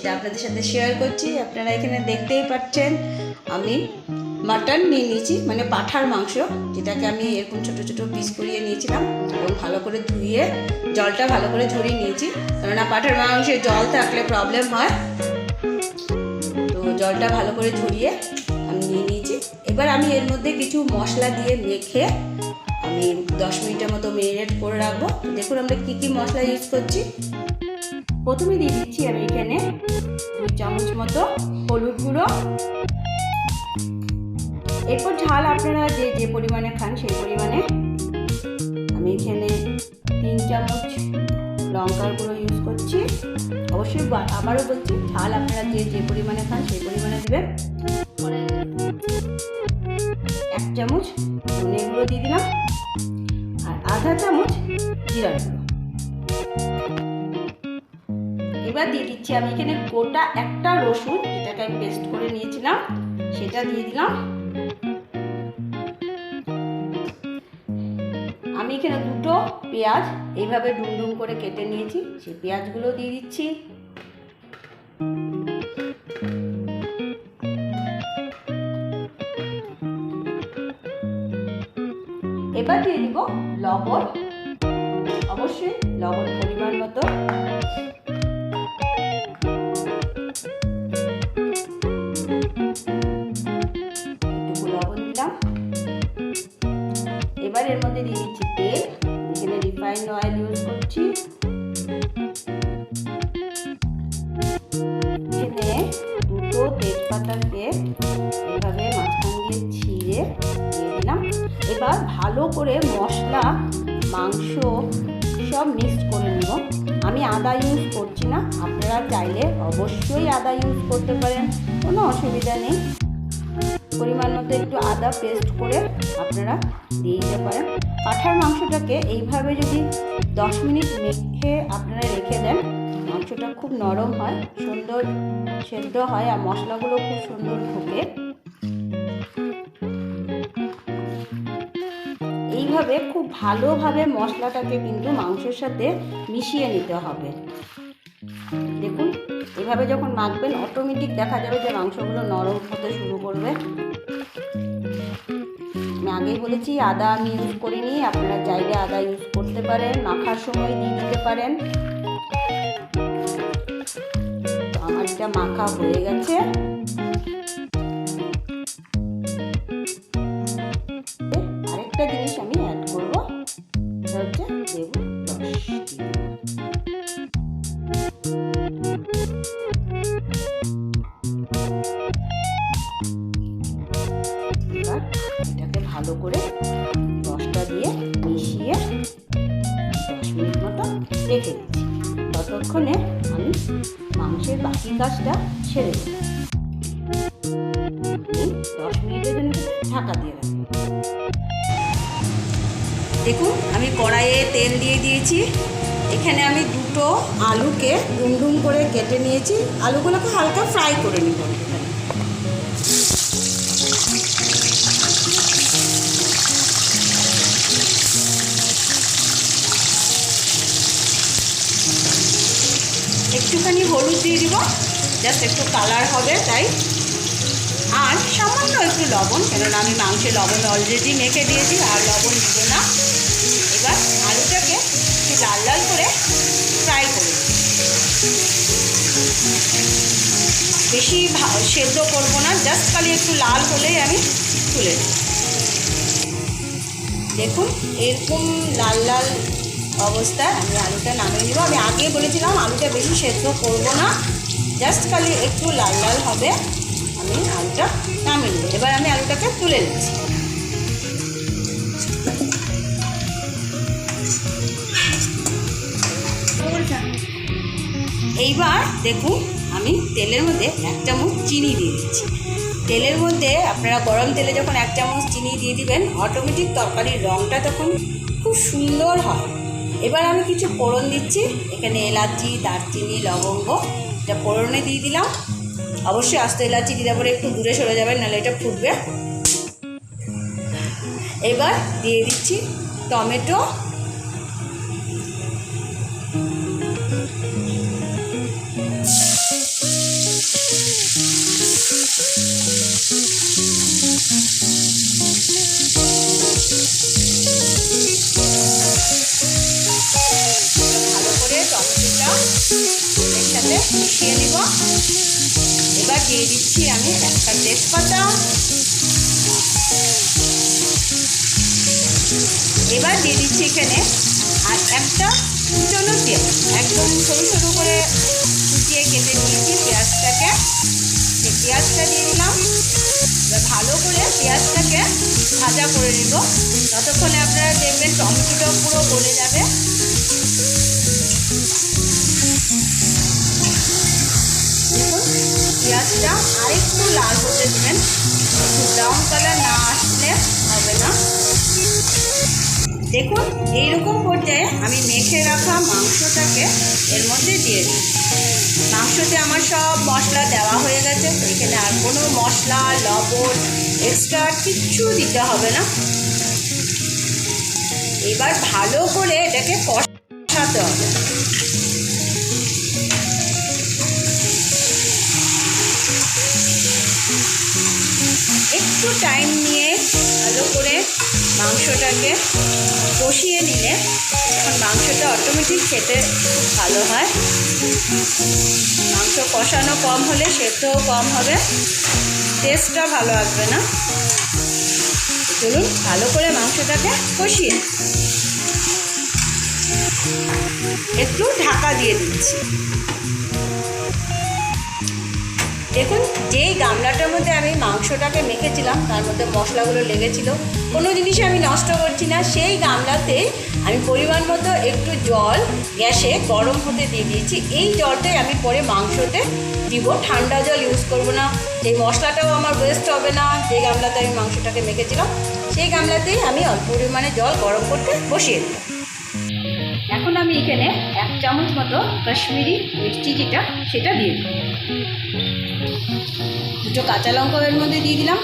সেটা আপনাদের সাথে শেয়ার করছি। আপনারা এখানে দেখতেই পাচ্ছেন, আমি মাটন নিয়ে নিয়েছি মানে পাঠার মাংস, যেটাকে আমি এরকম ছোটো ছোটো পিস করিয়ে নিয়েছিলাম। এবং ভালো করে ধুয়ে, জলটা ভালো করে ঝরিয়ে নিয়েছি। কেননা পাঠার মাংসে জল থাকলে প্রবলেম হয়। তো জলটা ভালো করে ঝরিয়ে আমি নিয়ে নিয়েছি। এবার আমি এর মধ্যে কিছু মশলা দিয়ে মেখে আমি দশ মিনিটের মতো মেরিনেট করে রাখব। দেখুন আমরা কী কী মশলা ইউজ করছি। প্রথমে দিয়ে দিচ্ছি আমি এখানে দুই চামচ মতো হলুদ গুঁড়ো। এরপর ঝাল আপনারা যে যে পরিমাণে খান সেই পরিমাণে। আমি এখানে তিন চামচ লঙ্কার গুঁড়ো ইউজ করছি। অবশ্যই আবারও বলছি, ঝাল আপনারা যে যে পরিমাণে খান সেই পরিমাণে দেবেন। এক চামচ ধনে গুঁড়ো দিয়ে দিলাম। আর আধা চামচ জিরার গুঁড়ো। দিয়ে দিচ্ছি আমি এখানে গোটা একটা রসুন যেটাকে আমি পেস্ট করে নিয়েছিলাম, সেটা দিয়ে দিলাম। আমি এখানে দুটো পেঁয়াজ এইভাবে ডুম ডুম করে কেটে নিয়েছি, সেই পেঁয়াজগুলো দিয়ে দিচ্ছি। এবার দিয়ে দিব লবণ। অবশ্যই লবণ পরিমাণ মতো। সব মিক্সড করে নেব। আমি আদা ইউজ করছি না, আপনারা চাইলে অবশ্যই আদা ইউজ করতে পারেন, কোনো অসুবিধা নেই। পরিমাণ মতো একটু আদা পেস্ট করে আপনারা দিয়ে দিতে পারেন। পাঠার মাংসটাকে এইভাবে যদি দশ মিনিট মেখে আপনারা রেখে দেন, মাংসটা খুব নরম হয়, সুন্দর সেদ্ধ হয় আর মশলাগুলো খুব সুন্দর ঢোকে। এইভাবে খুব ভালোভাবে মশলাটাকে কিন্তু মাংসের সাথে মিশিয়ে নিতে হবে। দেখুন, এভাবে যখন মাখবেন অটোমেটিক দেখা যাবে যে মাংসগুলো নরম হতে শুরু করবে। আমি আগেই বলেছি, আদা আমি ইউজ করিনি, আপনারা চাইলে আদা ইউজ করতে পারেন, মাখার সময় দিয়ে দিতে পারেন। আমার এটা মাখা হয়ে গেছে। মাংসের বাকি কাজটা ছেড়ে দেবো দশ মিনিটের জন্য ঢাকা দিয়ে দেখুন, আমি কড়াইয়ে তেল দিয়ে দিয়েছি। এখানে আমি দুটো আলুকে ডুম করে কেটে নিয়েছি। আলুগুলোকে হালকা ফ্রাই করে নিব। একটুখানি হলুদ দিয়ে দিব জাস্ট একটু কালার হবে, তাই। আর সামান্য একটু লবণ, কেননা আমি মাংসে লবণ অলরেডি মেখে দিয়েছি, আর লবণ দিব না। এবার আলুটাকে একটু লাল লাল করে ফ্রাই করে বেশি সেদ্ধ করব না জাস্ট খালি একটু লাল হলেই আমি তুলে দেখুন, এরকম লাল লাল অবস্থায় আমি আলুটা নামিয়ে নেব। আমি আগে বলেছিলাম, আলুটা বেশি সেদ্ধ করব না। জাস্ট খালি একটু লাল লাল হবে। আমি আলুটা নামিয়ে নেব। এবার আমি আলুটাকে তুলে নিচ্ছি। এইবার দেখুন, আমি তেলের মধ্যে এক চামচ চিনি দিয়ে দিচ্ছি। তেলের মধ্যে আপনারা গরম তেলে যখন এক চামচ চিনি দিয়ে দিবেন অটোমেটিক তরকারির রঙটা তখন খুব সুন্দর হয়। এবার আমি কিছু ফোড়ন দিচ্ছি। এখানে এলাচি, দারচিনি, লবঙ্গ, এটা ফোড়নে দিয়ে দিলাম। অবশ্যই আস্ত এলাচি দিলে পরে একটু দূরে সরে যাবে, নাহলে এটা ফুটবে। এবার দিয়ে দিচ্ছি টমেটো একটা তেজপাতা। এবার দিয়ে দিচ্ছি এখানে আর একটা কুচনো পেঁয়াজ একদম সরু সরু করে কুচিয়ে কেটে নিয়েছি পেঁয়াজটাকে। সেই পেঁয়াজটা দিয়ে দিলাম। ভালো করে পেঁয়াজটাকে ভাজা করে নেব। ততক্ষণে আপনারা দেখবেন টমেটোটাও পুরো গলে যাবে। পেঁয়াজটা আরেকটু লাল হতে দেবেন। ব্রাউন কালার না আসলে হবে না। দেখুন, এইরকম পর্যায়ে আমি মেখে রাখা মাংসটাকে এর মধ্যে দিয়ে দিই। মাংসতে আমার সব মশলা দেওয়া হয়ে গেছে এখানে আর কোনো মশলা, লবণ এক্সট্রা কিচ্ছু দিতে হবে না। এবার ভালো করে এটাকে কষাতে হবে। একটু টাইম নিয়ে ভালো করে মাংসটাকে কষিয়ে নিলে তখন মাংসটা অটোমেটিক খেতে খুব ভালো হয়। মাংস কষানো কম হলে সেদ্ধও কম হবে। টেস্টটা ভালো আসবে না। চলুন ভালো করে মাংসটাকে কষিয়ে একটু ঢাকা দিয়ে দিচ্ছি। দেখুন, যেই গামলাটার মধ্যে আমি মাংসটাকে মেখেছিলাম, তার মধ্যে মশলাগুলো লেগেছিল, কোনো জিনিসই আমি নষ্ট করছি না। সেই গামলাতে আমি পরিমাণ মতো একটু জল গ্যাসে গরম হতে দিয়ে দিয়েছি। এই জলটাই আমি পরে মাংসতে দিব। ঠান্ডা জল ইউজ করব না। এই মশলাটাও আমার ওয়েস্ট হবে না। যে গামলাতে আমি মাংসটাকে মেখেছিলাম, সেই গামলাতেই আমি অল্প পরিমাণে জল গরম করতে বসিয়ে দিলাম। আমি এখানে এক চামচ মতো কাশ্মীরি মিষ্টি যেটা, সেটা দিয়ে দিই দুটো কাঁচা লঙ্কা এর মধ্যে দিয়ে দিলাম।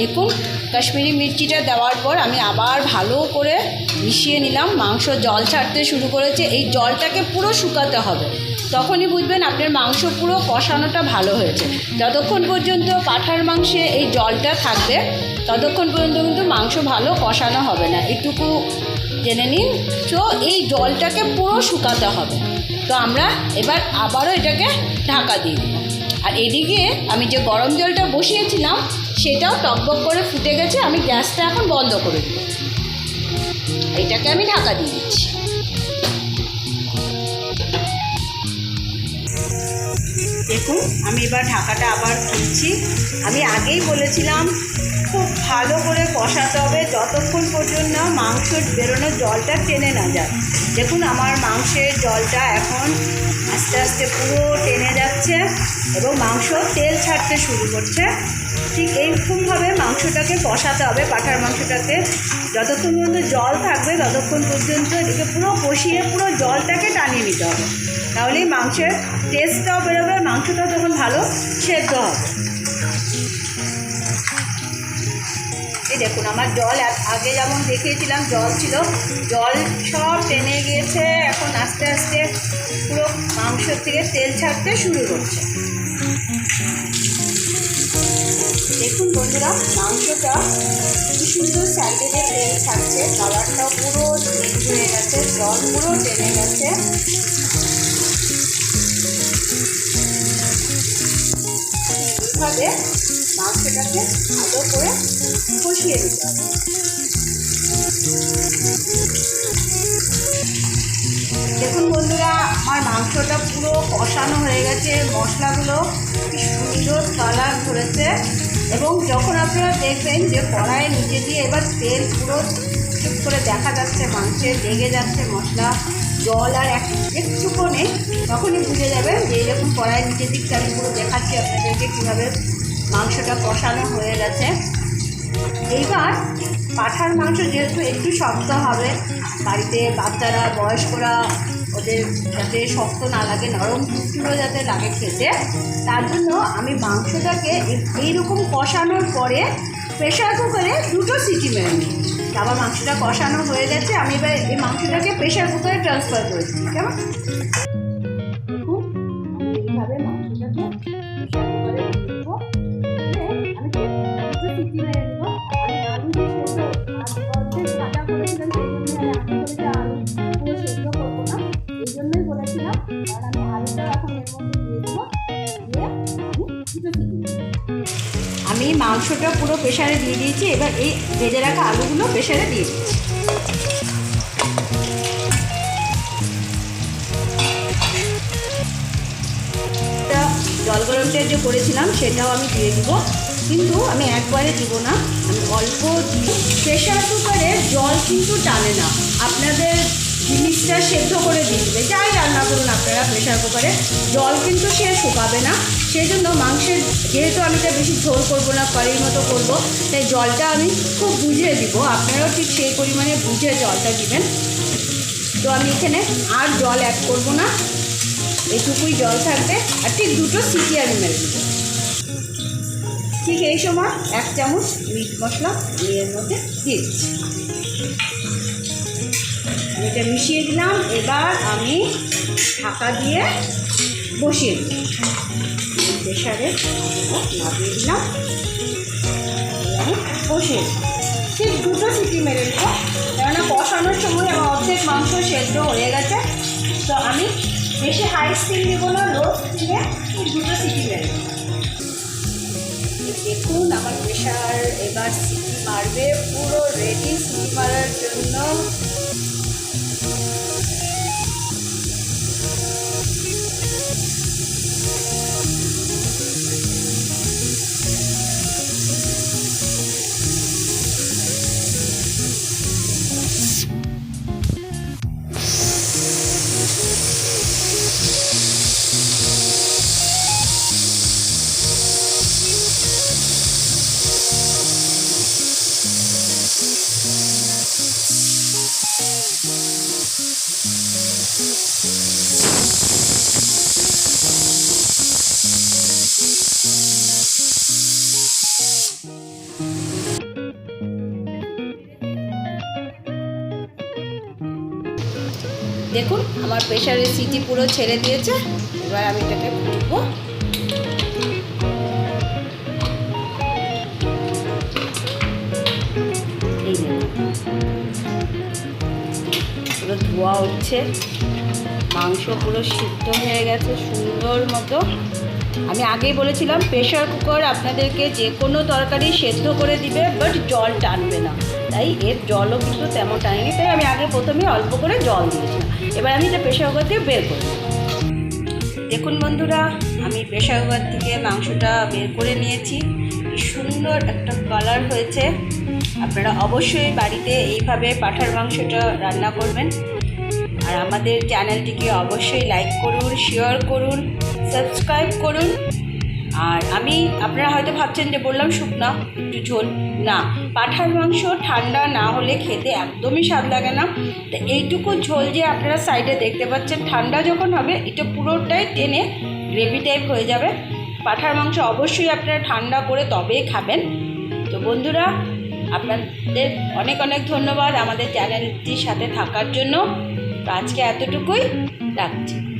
দেখুন, কাশ্মীরি মির্চিটা দেওয়ার পর আমি আবার ভালো করে মিশিয়ে নিলাম। মাংস জল ছাড়তে শুরু করেছে। এই জলটাকে পুরো শুকাতে হবে। তখনই বুঝবেন আপনার মাংস পুরো কষানোটা ভালো হয়েছে। যতক্ষণ পর্যন্ত পাঠার মাংসে এই জলটা থাকবে, ততক্ষণ পর্যন্ত কিন্তু মাংস ভালো কষানো হবে না। একটুকু জেনে নিন। তো এই জলটাকে পুরো শুকাতে হবে। তো আমরা এবার আবারও এটাকে ঢাকা দিই আর এদিকে আমি যে গরম জলটা বসিয়েছিলাম, সেটাও টকবক করে ফুটে গেছে। আমি গ্যাসটা এখন বন্ধ করে দিই এটাকে আমি ঢাকা দিয়ে দিচ্ছি। দেখুন, আমি এবার ঢাকাটা আবার খুলছি। আমি আগেই বলেছিলাম, খুব ভালো করে কষাতে হবে। যতক্ষণ পর্যন্ত না মাংসর বেরোনো জলটা টেনে না যায়। দেখুন আমার মাংসের জলটা এখন আস্তে আস্তে পুরো টেনে যাচ্ছে এবং মাংস তেল ছাড়তে শুরু করছে। ঠিক এইরকমভাবে মাংসটাকে কষাতে হবে পাঠার মাংসটাতে। যতক্ষণ পর্যন্ত জল থাকবে, ততক্ষণ পর্যন্ত এটাকে পুরো কষিয়ে পুরো জলটাকে টানিয়ে নিতে হবে। তাহলেই মাংসের টেস্টটাও বেরোবে, মাংসটাও তখন ভালো সেদ্ধ হবে। এই দেখুন, আমার জল আগে যেমন দেখিয়েছিলাম, জল ছিল, জল সব টেনে গিয়েছে, এখন আস্তে আস্তে পুরো মাংস থেকে তেল ছাড়তে শুরু করছে। দেখুন বন্ধুরা, মাংসটা কি সুন্দর স্যান্ডেজে তেল ছাড়ছে কালারটাও পুরো হয়ে গেছে, জল পুরো টেনে গেছে। এইভাবে মাংসটাকে ভালো করে কষিয়ে দিতে হবে। দেখুন বন্ধুরা, আমার মাংসটা পুরো কষানো হয়ে গেছে। মশলাগুলো কি সুন্দর কালার ধরেছে। এবং যখন আপনারা দেখবেন যে কড়াইয়ের নিচে দিয়ে এবার তেল পুরো চুপ করে দেখা যাচ্ছে মাংসে লেগে যাচ্ছে মশলা। জল আর এক একটুকু নেই তখনই বুঝে যাবে যে এরকম কড়াই নিচের দিকটা আমি পুরো দেখাচ্ছি আপনাদেরকে কীভাবে মাংসটা কষানো হয়ে গেছে। এইবার পাঠার মাংস যেহেতু একটু শক্ত হবে, বাড়িতে বাচ্চারা, বয়স্করা ওদের যাতে শক্ত না লাগে, নরম তুলো যাতে লাগে খেতে, তার জন্য আমি মাংসটাকে এই- এইরকম কষানোর পরে প্রেশার কুকারে দুটো সিটি মেরে নিই। আবার মাংসটা কষানো হয়ে গেছে, আমি এবার এই মাংসটাকে প্রেশার কুকারে ট্রান্সফার করে দিই, কেমন? এইভাবে মাংসটাকে আমি আলুটা এখন এর মধ্যে আমি মাংসটা পুরো প্রেশারে দিয়ে দিয়েছি, এবার এই ভেজে রাখা আলুগুলো প্রেশারে দিয়ে দিচ্ছি। জল গরমটা যে করেছিলাম, সেটাও আমি দিয়ে দিব। কিন্তু আমি একবারে দিব না, আমি অল্প প্রেশার কুকারে জল কিন্তু টানে না। আপনাদের জিনিসটা সেদ্ধ করে দিয়ে দেবে। যাই রান্না করুন আপনারা প্রেশার কুকারে। জল কিন্তু সে শুকাবে না। সেই জন্য মাংসের যেহেতু আমি এটা বেশি ঝোল করব না, কারির মতো করব, তাই জলটা আমি খুব বুঝে দিব। আপনারাও ঠিক সেই পরিমাণে বুঝে জলটা দিবেন। তো আমি এখানে আর জল অ্যাড করব না। এটুকুই জল থাকবে। আর ঠিক দুটো সিটি আমি মেরে দেবো। ঠিক এই সময় এক চামচ মিট মশলা এর মধ্যে দিয়ে দিচ্ছি। এটা মিশিয়ে দিলাম। এবার আমি ঢাকা দিয়ে বসিয়ে দিই প্রেশারে নামিয়ে দিলাম। বসিয়ে ঠিক দুটো সিটি মেরে দেবো কেননা কষানোর সময় আমার অর্ধেক মাংস সেদ্ধ হয়ে গেছে। তো আমি বেশি হাই স্পিড দিব না লো স্পিডে দুটো সিটি মেরে দেখুন আমার প্রেশার এবার সিটি মারবে পুরো রেডি সিটি মারার জন্য দেখুন, আমার প্রেশারের সিটি পুরো ছেড়ে দিয়েছে। এবার আমি এটাকে দেখুন। পুরো ধোয়া উঠছে। মাংস পুরো সিদ্ধ হয়ে গেছে, সুন্দর মতো। আমি আগেই বলেছিলাম প্রেশার কুকার আপনাদেরকে যে কোনো তরকারি সেদ্ধ করে দিবে বাট জল টানবে না। তাই এর জলও কিন্তু তেমন টানেনি, তাই আমি আগে প্রথমে অল্প করে জল দিয়েছিলাম এবার আমি এটা প্রেশার কুকার থেকে বের করব। দেখুন বন্ধুরা, আমি প্রেশার কুকার থেকে মাংসটা বের করে নিয়েছি। সুন্দর একটা কালার হয়েছে। আপনারা অবশ্যই বাড়িতে এইভাবে পাঠার মাংসটা রান্না করবেন। আর আমাদের চ্যানেলটিকে অবশ্যই লাইক করুন শেয়ার করুন সাবস্ক্রাইব করুন। আর আমি, আপনারা হয়তো ভাবছেন যে বললাম শুকনা, একটু ঝোল। না, পাঠার মাংস ঠান্ডা না হলে খেতে একদমই স্বাদ লাগে না। তো এইটুকু ঝোল যে আপনারা সাইডে দেখতে পাচ্ছেন, ঠান্ডা যখন হবে, এটা পুরোটাই টেনে গ্রেভি টাইপ হয়ে যাবে। পাঠার মাংস অবশ্যই আপনারা ঠান্ডা করে তবেই খাবেন। তো বন্ধুরা, আপনাদের অনেক অনেক ধন্যবাদ আমাদের চ্যানেলটির সাথে থাকার জন্য। আজকে এতটুকুই, রাখছি।